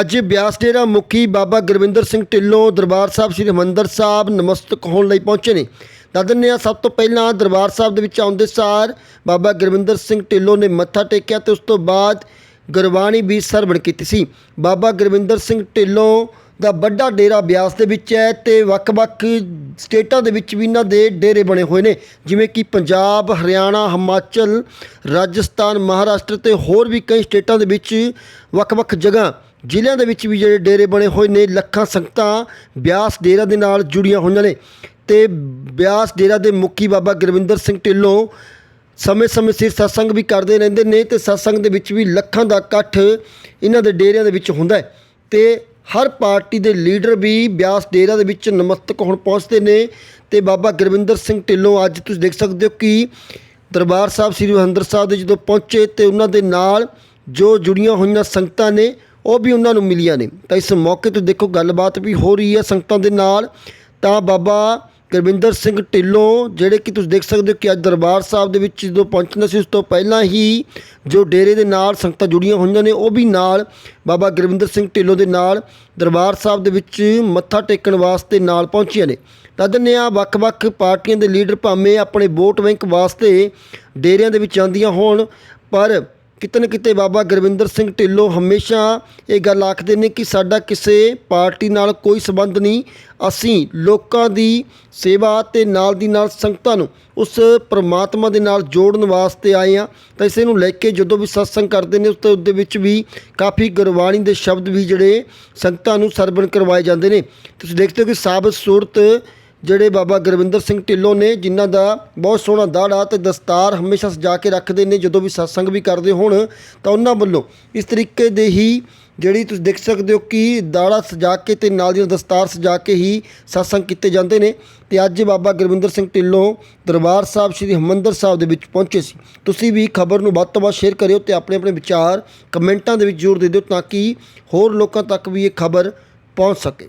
ਅੱਜ ਬਿਆਸ ਡੇਰਾ ਮੁਖੀ ਬਾਬਾ ਗੁਰਵਿੰਦਰ ਸਿੰਘ ਢਿੱਲੋਂ ਦਰਬਾਰ ਸਾਹਿਬ ਸ੍ਰੀ ਹਰਿਮੰਦਰ ਸਾਹਿਬ ਨਮਸਤਕ ਹੋਣ ਲਈ ਪਹੁੰਚੇ ਨੇ। ਦੱਸ ਦਿੰਦੇ ਹਾਂ, ਸਭ ਤੋਂ ਪਹਿਲਾਂ ਦਰਬਾਰ ਸਾਹਿਬ ਦੇ ਵਿੱਚ ਆਉਂਦੇ ਸਾਰ ਬਾਬਾ ਗੁਰਵਿੰਦਰ ਸਿੰਘ ਢਿੱਲੋਂ ਨੇ ਮੱਥਾ ਟੇਕਿਆ ਤੇ ਉਸ ਤੋਂ ਬਾਅਦ ਗੁਰਬਾਣੀ ਵੀ ਸਰਵਣ ਕੀਤੀ ਸੀ। ਬਾਬਾ ਗੁਰਵਿੰਦਰ ਸਿੰਘ ਢਿੱਲੋਂ ਦਾ ਵੱਡਾ ਡੇਰਾ ਬਿਆਸ ਦੇ ਵਿੱਚ ਹੈ ਤੇ ਵੱਖ-ਵੱਖ ਸਟੇਟਾਂ ਦੇ ਵਿੱਚ ਵੀ ਇਹਨਾਂ ਦੇ ਡੇਰੇ ਬਣੇ ਹੋਏ ਨੇ। ਜਿਵੇਂ ਕਿ ਪੰਜਾਬ, ਹਰਿਆਣਾ, ਹਿਮਾਚਲ, ਰਾਜਸਥਾਨ, ਮਹਾਰਾਸ਼ਟਰ ਤੇ ਹੋਰ ਵੀ ਕਈ ਸਟੇਟਾਂ ਦੇ ਵਿੱਚ ਵੱਖ-ਵੱਖ ਜਗ੍ਹਾ ਜ਼ਿਲ੍ਹਿਆਂ ਦੇ ਵਿੱਚ ਵੀ ਜਿਹੜੇ ਡੇਰੇ ਬਣੇ ਹੋਏ ਨੇ, ਲੱਖਾਂ ਸੰਗਤਾਂ ਬਿਆਸ ਡੇਰਾ ਦੇ ਨਾਲ ਜੁੜੀਆਂ ਹੋਈਆਂ ਨੇ। ਤੇ ਬਿਆਸ ਡੇਰਾ ਦੇ ਮੁਖੀ ਬਾਬਾ ਗੁਰਵਿੰਦਰ ਸਿੰਘ ਢਿੱਲੋਂ ਸਮੇਂ-ਸਮੇਂ ਸਿਰ ਸਤਸੰਗ ਵੀ ਕਰਦੇ ਰਹਿੰਦੇ ਨੇ ਤੇ ਸਤਸੰਗ ਦੇ ਵਿੱਚ ਵੀ ਲੱਖਾਂ ਦਾ ਇਕੱਠ ਇਹਨਾਂ ਦੇ ਡੇਰਿਆਂ ਦੇ ਵਿੱਚ ਹੁੰਦਾ ਹੈ। ਤੇ ਹਰ ਪਾਰਟੀ ਦੇ ਲੀਡਰ ਵੀ ਬਿਆਸ ਡੇਰਾ ਦੇ ਵਿੱਚ ਨਮਸਤਕ ਹੋਣ ਪਹੁੰਚਦੇ ਨੇ। ਤੇ ਬਾਬਾ ਗੁਰਵਿੰਦਰ ਸਿੰਘ ਢਿੱਲੋਂ ਅੱਜ ਤੁਸੀਂ ਦੇਖ ਸਕਦੇ ਹੋ ਕਿ ਦਰਬਾਰ ਸਾਹਿਬ ਸ੍ਰੀ ਹਰਿਮੰਦਰ ਸਾਹਿਬ ਦੇ ਜਦੋਂ ਪਹੁੰਚੇ ਤੇ ਉਹਨਾਂ ਦੇ ਨਾਲ ਜੋ ਜੁੜੀਆਂ ਹੋਈਆਂ ਸੰਗਤਾਂ ਨੇ ਉਹ ਵੀ ਉਹਨਾਂ ਨੂੰ ਮਿਲੀਆਂ ਨੇ। ਤਾਂ ਇਸ ਮੌਕੇ ਤੇ ਦੇਖੋ ਗੱਲਬਾਤ ਵੀ ਹੋ ਰਹੀ ਹੈ ਸੰਗਤਾਂ ਦੇ ਨਾਲ। ਤਾਂ ਬਾਬਾ ਗੁਰਵਿੰਦਰ ਸਿੰਘ ਢਿੱਲੋਂ, ਜਿਹੜੇ ਕਿ ਤੁਸੀਂ ਦੇਖ ਸਕਦੇ ਹੋ ਕਿ ਅੱਜ ਦਰਬਾਰ ਸਾਹਿਬ ਦੇ ਵਿੱਚ ਜਦੋਂ ਪਹੁੰਚਣਾ ਸੀ, ਉਸ ਤੋਂ ਪਹਿਲਾਂ ਹੀ ਜੋ ਡੇਰੇ ਦੇ ਨਾਲ ਸੰਗਤਾਂ ਜੁੜੀਆਂ ਹੋਈਆਂ ਨੇ, ਉਹ ਵੀ ਨਾਲ ਬਾਬਾ ਗੁਰਵਿੰਦਰ ਸਿੰਘ ਢਿੱਲੋਂ ਦੇ ਨਾਲ ਦਰਬਾਰ ਸਾਹਿਬ ਦੇ ਵਿੱਚ ਮੱਥਾ ਟੇਕਣ ਵਾਸਤੇ ਨਾਲ ਪਹੁੰਚੀਆਂ ਨੇ। ਤਾਂ ਦਿੰਦੇ ਆ ਵੱਖ-ਵੱਖ ਪਾਰਟੀਆਂ ਦੇ ਲੀਡਰ ਭਾਵੇਂ ਆਪਣੇ ਵੋਟ ਬੈਂਕ ਵਾਸਤੇ ਡੇਰਿਆਂ ਦੇ ਵਿੱਚ ਜਾਂਦੀਆਂ ਹੋਣ, ਪਰ ਕਿਤੇ ਨਾ ਕਿਤੇ ਬਾਬਾ ਗੁਰਵਿੰਦਰ ਸਿੰਘ ਢਿੱਲੋਂ ਹਮੇਸ਼ਾ ਇਹ ਗੱਲ ਆਖਦੇ ਨੇ ਕਿ ਸਾਡਾ ਕਿਸੇ ਪਾਰਟੀ ਨਾਲ ਕੋਈ ਸਬੰਧ ਨਹੀਂ। ਅਸੀਂ ਲੋਕਾਂ ਦੀ ਸੇਵਾ ਤੇ ਨਾਲ ਦੀ ਨਾਲ ਸੰਗਤਾਂ ਨੂੰ ਉਸ ਪ੍ਰਮਾਤਮਾ ਦੇ ਨਾਲ ਜੋੜਨ ਵਾਸਤੇ ਆਏ ਆ ਤਾਂ ਇਸੇ ਨੂੰ ਲੈ ਕੇ ਜਦੋਂ ਵੀ ਸਤਸੰਗ ਕਰਦੇ ਨੇ, ਉਸ ਤੇ ਉਹਦੇ ਵਿੱਚ ਵੀ ਕਾਫੀ ਗੁਰਬਾਣੀ ਦੇ ਸ਼ਬਦ ਵੀ ਜਿਹੜੇ ਸੰਗਤਾਂ ਨੂੰ ਸਰਵਣ ਕਰਵਾਏ ਜਾਂਦੇ ਨੇ। ਤੁਸੀਂ ਦੇਖਦੇ ਹੋ ਕਿ ਸਾਬਤ ਸੂਰਤ ਜਿਹੜੇ ਬਾਬਾ ਗੁਰਵਿੰਦਰ ਸਿੰਘ ਢਿੱਲੋਂ ਨੇ, ਜਿਨ੍ਹਾਂ ਦਾ ਬਹੁਤ ਸੋਹਣਾ ਦਾੜਾ ਤੇ ਦਸਤਾਰ ਹਮੇਸ਼ਾ ਸਜਾ ਕੇ ਰੱਖਦੇ ਨੇ, ਜਦੋਂ ਵੀ ਸਤਸੰਗ ਵੀ ਕਰਦੇ ਹੋਣ, ਤਾਂ ਉਹਨਾਂ ਵੱਲੋਂ ਇਸ ਤਰੀਕੇ ਦੇ ਹੀ ਜਿਹੜੀ ਤੁਸੀਂ ਦੇਖ ਸਕਦੇ ਹੋ ਕਿ ਦਾੜਾ ਸਜਾ ਕੇ ਤੇ ਨਾਲ ਦੀ ਨਾਲ ਦਸਤਾਰ ਸਜਾ ਕੇ ਹੀ ਸਤਸੰਗ ਕੀਤੇ ਜਾਂਦੇ ਨੇ। ਤੇ ਅੱਜ ਬਾਬਾ ਗੁਰਵਿੰਦਰ ਸਿੰਘ ਢਿੱਲੋਂ ਦਰਬਾਰ ਸਾਹਿਬ ਸ੍ਰੀ ਹਰਿਮੰਦਰ ਸਾਹਿਬ ਦੇ ਵਿੱਚ ਪਹੁੰਚੇ ਸੀ। ਤੁਸੀਂ ਵੀ ਖਬਰ ਨੂੰ ਵੱਧ ਤੋਂ ਵੱਧ ਸ਼ੇਅਰ ਕਰਿਓ ਤੇ ਆਪਣੇ ਆਪਣੇ ਵਿਚਾਰ ਕਮੈਂਟਾਂ ਦੇ ਵਿੱਚ ਜ਼ਰੂਰ ਦੇ ਦਿਓ ਤਾਂ ਕਿ ਹੋਰ ਲੋਕਾਂ ਤੱਕ ਵੀ ਇਹ ਖਬਰ ਪਹੁੰਚ ਸਕੇ।